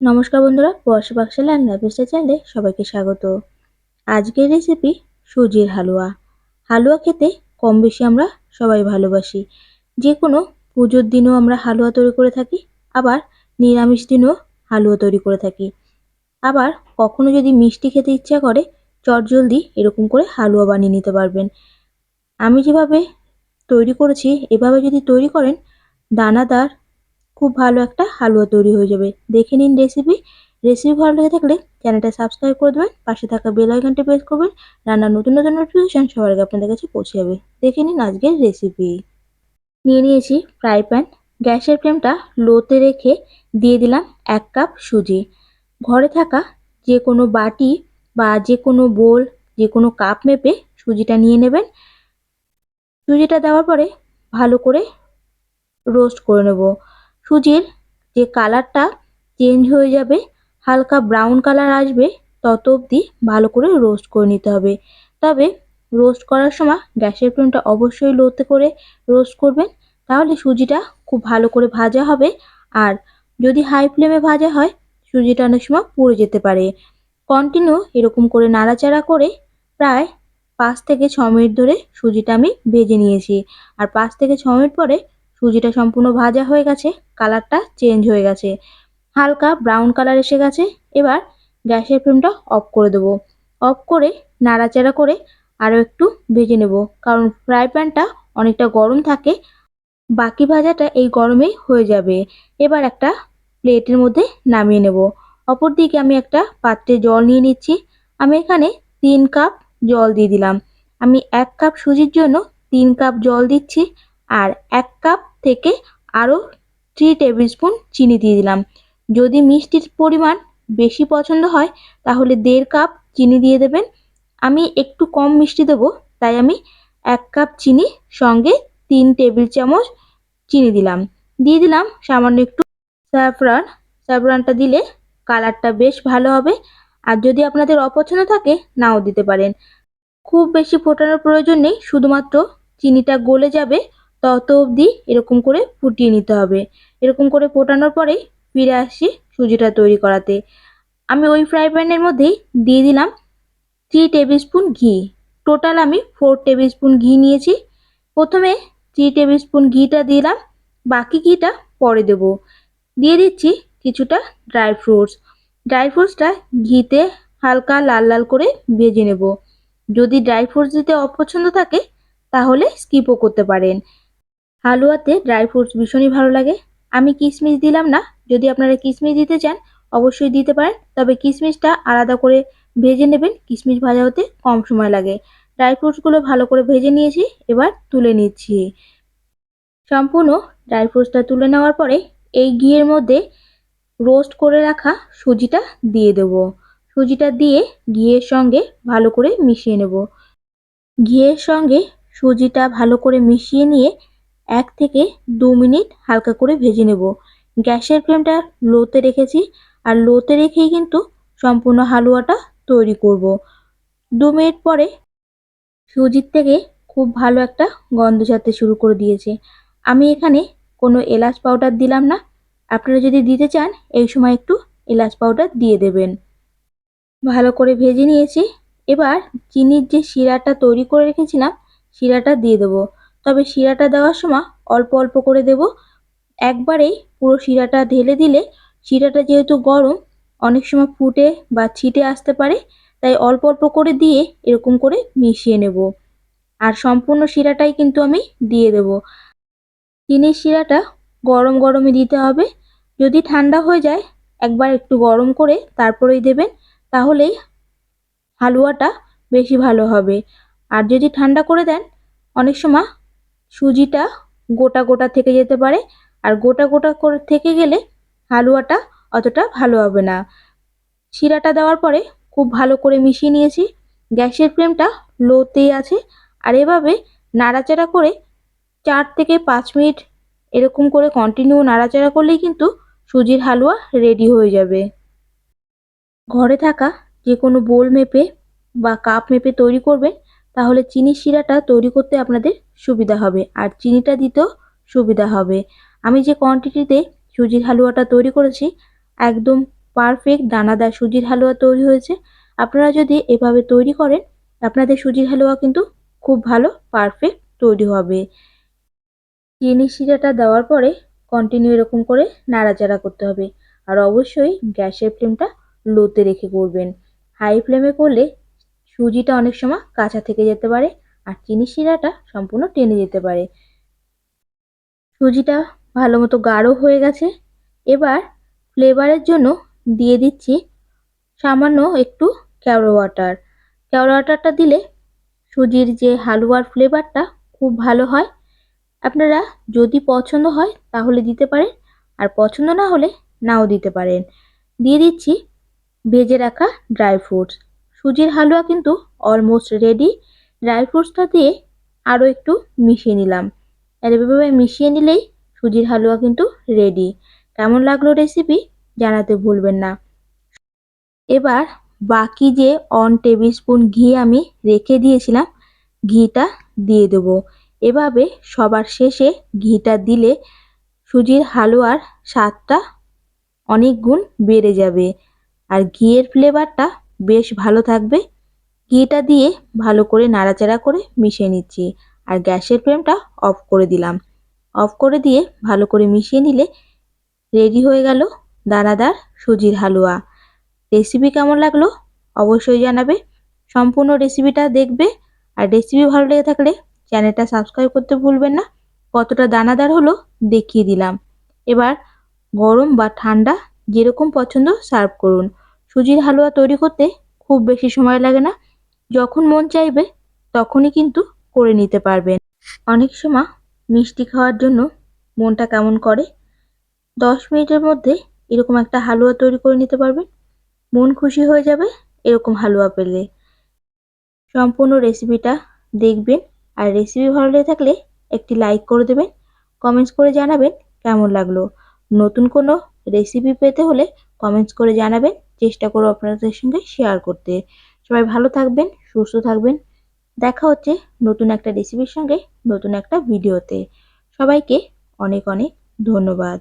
নমস্কার বন্ধুরা, বর্ষা পাকশালা and lifestyle চ্যানেলে সবাইকে স্বাগত। আজকের রেসিপি সুজির হালুয়া। হালুয়া খেতে কম বেশি আমরা সবাই ভালোবাসি। যে কোনো পুজোর দিনেও আমরা হালুয়া তৈরি করে থাকি, আবার নিরামিষ দিনেও হালুয়া তৈরি করে থাকি। আবার কখনো যদি মিষ্টি খেতে ইচ্ছা করে, চটজলদি এরকম করে হালুয়া বানিয়ে নিতে পারবেন। আমি যেভাবে তৈরি করেছি, এভাবে যদি তৈরি করেন, দানাদার খুব ভালো একটা হালুয়া তৈরি হয়ে যাবে। দেখে নিন রেসিপি রেসিপি ভালো লেগে থাকলে চ্যানেলটা সাবস্ক্রাইব করে দেবেন, পাশে থাকা বেল আইকনটি প্রেস করবেন, রান্নার নতুন নতুন নোটিফিকেশন সবার আগে আপনাদের কাছে পৌঁছে যাবে। দেখে নিন আজকের রেসিপি নিয়ে নিয়েছি ফ্রাই প্যান গ্যাসের ফ্লেমটা লোতে রেখে দিয়ে দিলাম এক কাপ সুজি। ঘরে থাকা যে কোনো বাটি বা যে কোনো বোল যে কোনো কাপ মেপে সুজিটা নিয়ে নেবেন। সুজিটা দেওয়ার পরে ভালো করে রোস্ট করে নেব। সুজির যে কালারটা চেঞ্জ হয়ে যাবে, হালকা ব্রাউন কালার আসবে, তত অবধি ভালো করে রোস্ট করে নিতে হবে। তবে রোস্ট করার সময় গ্যাসের ফ্লেমটা অবশ্যই লোতে করে রোস্ট করবেন, তাহলে সুজিটা খুব ভালো করে ভাজা হবে। আর যদি হাই ফ্লেমে ভাজা হয়, সুজিটা অনেক সময় পুড়ে যেতে পারে। কন্টিনিউ এরকম করে নাড়াচাড়া করে প্রায় পাঁচ থেকে ছ মিনিট ধরে সুজিটা আমি ভেজে নিয়েছি। আর পাঁচ থেকে ছ মিনিট পরে সুজিটা সম্পূর্ণ ভাজা হয়ে গেছে, কালারটা চেঞ্জ হয়ে গেছে। হালকা ব্রাউন কালার এসে গেছে, এবার গ্যাসের ফ্লেমটা অফ করে দেবো। অফ করে, নাড়াচাড়া করে আরও একটু ভেজে নেব, কারণ ফ্রাই প্যানটা অনেকটা গরম থাকে, বাকি ভাজাটা এই গরমেই হয়ে যাবে। এবার একটা প্লেটের মধ্যে নামিয়ে নেব। অপর দিকে আমি একটা পাত্রে জল নিয়ে নিচ্ছি। আমি এখানে তিন কাপ জল দিয়ে দিলাম। আমি এক কাপ সুজির জন্য তিন কাপ জল দিচ্ছি, আর এক কাপ থেকে আরও থ্রি টেবিল স্পুন চিনি দিয়ে দিলাম। যদি মিষ্টির পরিমাণ বেশি পছন্দ হয়, তাহলে দেড় কাপ চিনি দিয়ে দেবেন। আমি একটু কম মিষ্টি দেবো, তাই আমি এক কাপ চিনি সঙ্গে তিন টেবিল চামচ চিনি দিলাম। দিয়ে দিলাম সামান্য একটু স্যাফরান স্যাফরানটা দিলে কালারটা বেশ ভালো হবে। আর যদি আপনাদের অপছন্দ থাকে, নাও দিতে পারেন। খুব বেশি ফোটানোর প্রয়োজন নেই, শুধুমাত্র চিনিটা গলে যাবে। তত অবধি এরকম করে ফুটিয়ে নিতে হবে। এরকম করে ফোটানোর পরেই ফিরে আসছি সুজিটা তৈরি করাতে। আমি ওই ফ্রাই প্যানের মধ্যেই দিয়ে দিলাম থ্রি টেবিল স্পুন ঘি। টোটাল আমি ফোর টেবিল স্পুন ঘি নিয়েছি। প্রথমে থ্রি টেবিল স্পুন ঘিটা দিলাম। বাকি ঘিটা পরে দেব। দিয়ে দিচ্ছি কিছুটা ড্রাই ফ্রুটস ড্রাই ফ্রুটসটা ঘিতে হালকা লাল লাল করে ভেজে নেব। যদি ড্রাই ফ্রুটস দিতে অপছন্দ থাকে, তাহলে স্কিপও করতে পারেন। হালুয়াতে ড্রাই ফ্রুটস ভীষণই ভালো লাগে। আমি কিশমিশ দিলাম না, যদি আপনারা কিশমিশ দিতে চান, অবশ্যই দিতে পারেন। তবে কিশমিশটা আলাদা করে ভেজে নেবেন কিশমিশ ভাজা হতে কম সময় লাগে। ড্রাই ফ্রুটসগুলো ভালো করে ভেজে নিয়েছি, এবার তুলে নিচ্ছি। সম্পূর্ণ ড্রাই ফ্রুটসটা তুলে নেওয়ার পরে এই ঘিয়ের মধ্যে রোস্ট করে রাখা সুজিটা দিয়ে দেব। সুজিটা দিয়ে ঘিয়ের সঙ্গে ভালো করে মিশিয়ে নেব। ঘিয়ের সঙ্গে সুজিটা ভালো করে মিশিয়ে নিয়ে এক থেকে দু মিনিট হালকা করে ভেজে নেব। গ্যাসের ফ্লেমটা লোতে রেখেছি আর লোতে রেখেই কিন্তু সম্পূর্ণ হালুয়াটা তৈরি করব। দু মিনিট পরে সুজির থেকে খুব ভালো একটা গন্ধ ছাড়তে শুরু করে দিয়েছে। আমি এখানে কোনো এলাচ পাউডার দিলাম না। আপনারা যদি দিতে চান, এই সময় একটু এলাচ পাউডার দিয়ে দেবেন। ভালো করে ভেজে নিয়েছি। এবার চিনির যে শিরাটা তৈরি করে রেখেছিলাম, শিরাটা দিয়ে দেবো। তবে শিরাটা দেওয়ার সময় অল্প অল্প করে দেব। একবারেই পুরো শিরাটা ঢেলে দিলে শিরাটা যেহেতু গরম, অনেক সময় ফুটে বা ছিটে আসতে পারে, তাই অল্প অল্প করে দিয়ে এরকম করে মিশিয়ে নেব। আর সম্পূর্ণ শিরাটাই কিন্তু আমি দিয়ে দেব। চিনির শিরাটা গরম গরমে দিতে হবে। যদি ঠান্ডা হয়ে যায়, একবার একটু গরম করে তারপরেই দেবেন, তাহলেই হালুয়াটা বেশি ভালো হবে। আর যদি ঠান্ডা করে দেন, অনেক সময় সুজিটা গোটা গোটা থেকে যেতে পারে। আর গোটা গোটা করে থেকে গেলে হালুয়াটা অতটা ভালো হবে না। শিরাটা দেওয়ার পরে খুব ভালো করে মিশিয়ে নিয়েছি। গ্যাসের ফ্লেমটা লোতেই আছে। আর এভাবে নাড়াচাড়া করে চার থেকে পাঁচ মিনিট এরকম করে কন্টিনিউ নাড়াচাড়া করলেই কিন্তু সুজির হালুয়া রেডি হয়ে যাবে। ঘরে থাকা যে কোনো বোল মেপে বা কাপ মেপে তৈরি করবেন। তাহলে চিনির শিরাটা তৈরি করতে আপনাদের সুবিধা হবে। আর চিনিটা দিতেও সুবিধা হবে। আমি যে কোয়ান্টিটিতে সুজির হালুয়াটা তৈরি করেছি, একদম পারফেক্ট দানাদার সুজির হালুয়া তৈরি হয়েছে। আপনারা যদি এভাবে তৈরি করেন, আপনাদের সুজির হালুয়া কিন্তু খুব ভালো পারফেক্ট তৈরি হবে। চিনি শিরাটা দেওয়ার পরে কন্টিনিউ এরকম করে নাড়াচাড়া করতে হবে। আর অবশ্যই গ্যাসের ফ্লেমটা লোতে রেখে করবেন। হাই ফ্লেমে করলে সুজিটা অনেক সময় কাঁচা থেকে যেতে পারে আর চিনি শিরাটা সম্পূর্ণ টেনে যেতে পারে। সুজিটা ভালো মতো গাঢ় হয়ে গেছে। এবার ফ্লেভারের জন্য দিয়ে দিচ্ছি সামান্য একটু কেওড়া ওয়াটার কেওড়া ওয়াটারটা দিলে সুজির যে হালুয়ার ফ্লেভারটা খুব ভালো হয়। আপনারা যদি পছন্দ হয় তাহলে দিতে পারেন আর পছন্দ না হলে নাও দিতে পারেন। দিয়ে দিচ্ছি ভেজে রাখা ড্রাই ফ্রুটস সুজির হালুয়া কিন্তু অলমোস্ট রেডি ড্রাই ফ্রুটসটা দিয়ে আরও একটু মিশিয়ে নিলাম। আর এভাবে মিশিয়ে নিলেই সুজির হালুয়া কিন্তু রেডি কেমন লাগল রেসিপি জানাতে ভুলবেন না। এবার বাকি যে অন টেবিল স্পুন ঘি আমি রেখে দিয়েছিলাম, ঘিটা দিয়ে দেবো। এভাবে সবার শেষে ঘিটা দিলে সুজির হালুয়ার স্বাদটা অনেক গুণ বেড়ে যাবে। আর ঘিয়ের ফ্লেভারটা বেশ ভালো থাকবে। ঘিটা দিয়ে ভালো করে নাড়াচাড়া করে মিশিয়ে নিচ্ছি। আর গ্যাসের ফ্লেমটা অফ করে দিলাম। অফ করে দিয়ে ভালো করে মিশিয়ে নিলে রেডি হয়ে গেল দানাদার সুজির হালুয়া। রেসিপি কেমন লাগল অবশ্যই জানাবে। সম্পূর্ণ রেসিপিটা দেখবে। আর রেসিপি ভালো লেগে থাকলে চ্যানেলটা সাবস্ক্রাইব করতে ভুলবেন না। কতটা দানাদার হলো দেখিয়ে দিলাম। এবার গরম বা ঠান্ডা যেরকম পছন্দ সার্ভ করুন। সুজির হালুয়া তৈরি করতে খুব বেশি সময় লাগে না। যখন মন চাইবে, তখনই কিন্তু করে নিতে পারবেন। অনেক সময় মিষ্টি খাওয়ার জন্য মনটা কেমন করে? দশ মিনিটের মধ্যে এরকম একটা হালুয়া তৈরি করে নিতে পারবেন। মন খুশি হয়ে যাবে এরকম হালুয়া পেলে। সম্পূর্ণ রেসিপিটা দেখবেন আর রেসিপি ভালো লেগে থাকলে একটি লাইক করে দেবেন। কমেন্টস করে জানাবেন কেমন লাগল। নতুন কোনো রেসিপি পেতে হলে কমেন্টস করে জানাবেন। চেষ্টা করব আপনাদের সঙ্গে শেয়ার করতে। সবাই ভালো থাকবেন, সুস্থ থাকবেন। দেখা হচ্ছে নতুন একটা রেসিপির সঙ্গে, নতুন একটা ভিডিওতে সবাইকে অনেক অনেক ধন্যবাদ।